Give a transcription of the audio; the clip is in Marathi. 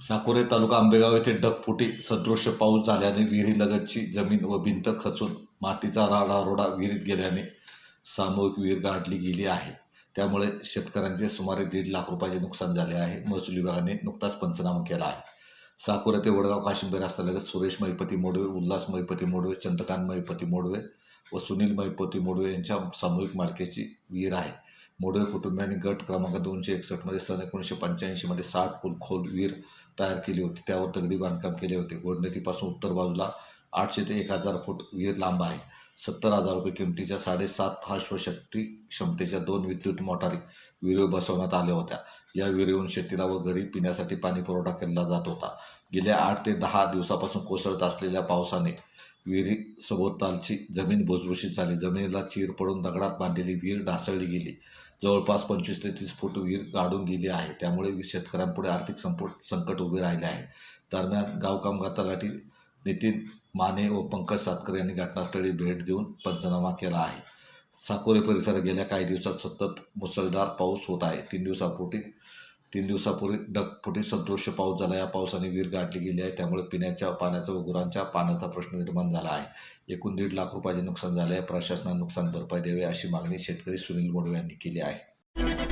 साकोरे तालुका आंबेगाव येथे डगफुटी सदृश पाऊस झाल्याने विहिरीलगतची जमीन व भिंत खचून मातीचा राडारोडा विहिरीत गेल्याने सामूहिक विहीर गाडली गेली आहे. त्यामुळे शेतकऱ्यांचे सुमारे दीड लाख रुपयाचे नुकसान झाले आहे. महसूल विभागाने नुकताच पंचनामा केला आहे. साकोरे ते वडगाव काशिंबेर रस्त्यालगत सुरेश महिपती मोडवे उल्हास महिपती मोडवे चंद्रकांत महिपती मोडवे व सुनील महिपती मोडवे यांच्या सामूहिक मालकीची विहीर आहे. मोडवे कुटुंबियांनी गट क्रमांक दोनशे एकसष्टमध्ये सन एकोणीसशे पंच्याऐंशीमध्ये साठ फूल खोल विहीर तयार केली होती. त्यावर दगडी बांधकाम केले होते. गोडनेतीपासून उत्तर बाजूला आठशे ते एक हजार फूट विहीर लांब आहे. सत्तर हजार रुपये किमतीच्या साडेसात अश्वशक्ती क्षमतेच्या दोन विद्युत मोटारी विहिरी बसवण्यात आल्या होत्या. या विहिरीहून शेतीला व घरी पिण्यासाठी पाणी पुरवठा केला जात होता. गेल्या आठ ते दहा दिवसापासून कोसळत असलेल्या पावसाने विहिरी सभोवतालची जमीन भुसभुशीत झाली. जमिनीला चीर पडून दगडात बांधलेली विहीर ढासळली गेली. जवळपास पंचवीस ते तीस फूट विहीर गाडून गेली आहे. त्यामुळे शेतकऱ्यांपुढे आर्थिक संपुट संकट उभे राहिले आहे. दरम्यान गाव कामगार तलाठी नितीन माने व पंकज सातकर यांनी घटनास्थळी भेट देऊन पंचनामा केला आहे. साकोरे परिसरात गेल्या काही दिवसात सतत मुसळधार पाऊस होत आहे. तीन दिवसापूर्वी तीन दिवसापूर्वी ढगफुटी सदृश पाऊस झाला. या पावसाने वीर गाठली गेली आहे. त्यामुळे पिण्याच्या पाण्याचा व गुरांच्या पाण्याचा प्रश्न निर्माण झाला आहे. एकूण दीड लाख रुपयाचे नुकसान झाले आहे. प्रशासनाने नुकसान भरपाई द्यावी अशी मागणी शेतकरी सुनील मोडवे यांनी केली आहे.